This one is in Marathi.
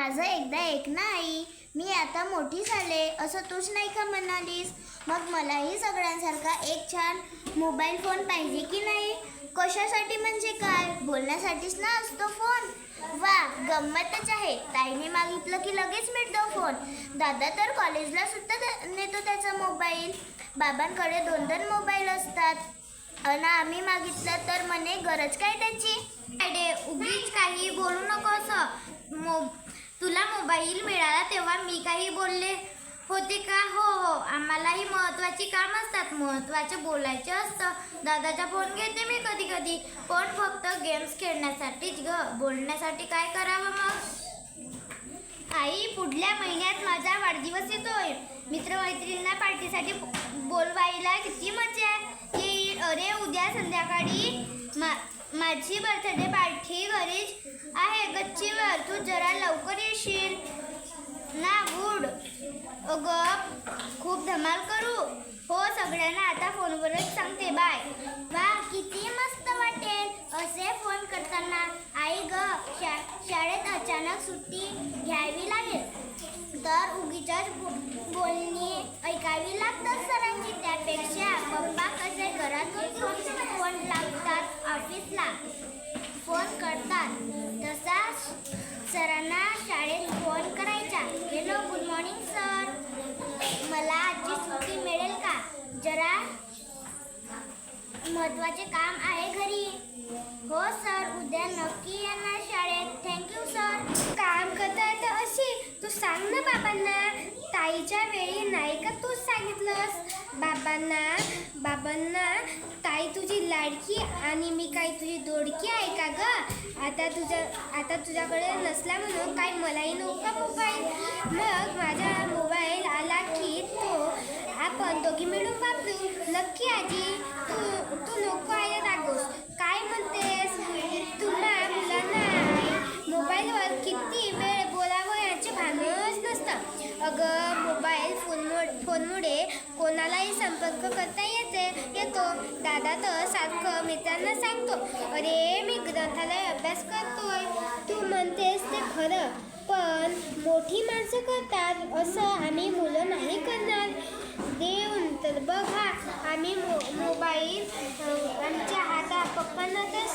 माझं एकदा एक ना आई. मी आता मोठी झाले. असं तूच नाही का म्हणालीस? मग मलाही सगळ्यांसारखा एक छान मोबाईल फोन पाहिजे की नाही? कशासाठी म्हणजे काय? बोलण्यासाठीच ना असतो फोन वा गंमतच आहे. ताईने मागितलं की लगेच मिळतो फोन दादा तर कॉलेजला सुद्धा नेतो त्याचा मोबाईल बाबांकडे दोन दोन मोबाईल असतात. आणि आम्ही मागितलं तर म्हणे गरज काय त्याची? अडे उगीच काही बोलू नको असं. मो तुला मोबाईल मिळाला तेव्हा मी काही बोलले होते का? हो हो. आम्हालाही महत्त्वाची काम असतात. महत्त्वाचं बोलायचं असतं. दादाचा फोन घेते मी कधी कधी पण फक्त गेम्स खेळण्यासाठीच ग. बोलण्यासाठी काय करावं मग? आई पुढल्या महिन्यात माझा वाढदिवस येतोय. मित्रमैत्रिणींना पार्टीसाठी बोलवायला किती मजा येईल. अरे उद्या संध्याकाळी मा माझी बर्थडे पार्टी आहे गच्चीवर. तू जरा लवकर येशील. ना गुड. अगं खूप धमाल करू. हो सगळ्यांना आता फोनवरच सांगते. बाय. वा किती मस्त वाटेल. असे फोन करताना. आई ग शा शाळेत अचानक सुट्टी घ्यावी लागेल. तर उगीच बोलणी ऐकावी लागतात सरांची. त्यापेक्षा पप्पा कसे कर फोन फोन लागतात ऑफिसला फोन करतात तसाच सरांना शाळेत फोन करायचा हॅलो गुड मॉर्निंग सर मला आजची सुट्टी मिळेल का जरा महत्त्वाचे काम आहे घरी. हो सर. उद्या नक्की येणार शाळेत. थँक्यू सर काम करताय तर अशी. तू सांग ना बाबांना. ताईच्या वेळी नाही का तूच सांगितलंस? बाबांना बाबांना ताई तुझी लाडकी आणि मी काही तुझी दोडकी आहे का ग? आता तुझ्या आता तुझ्याकडे नसला म्हणून काही मलाही नव्हता मोबाईल. मग माझा मोबाईल आला की तो आपण दोघी मिळून वापरू. नक्की आजी. कोणालाही संपर्क करता येते येतो. दादा तर सारखं मित्रांना सांगतो अरे मी ग्रंथालय अभ्यास करतोय. तू म्हणतेस ते खरं पण मोठी माणसं करतात असं आम्ही मुलं नाही करणार. देऊन तर बघा आम्ही मो मोबाईल आमच्या हातात पप्पांना तर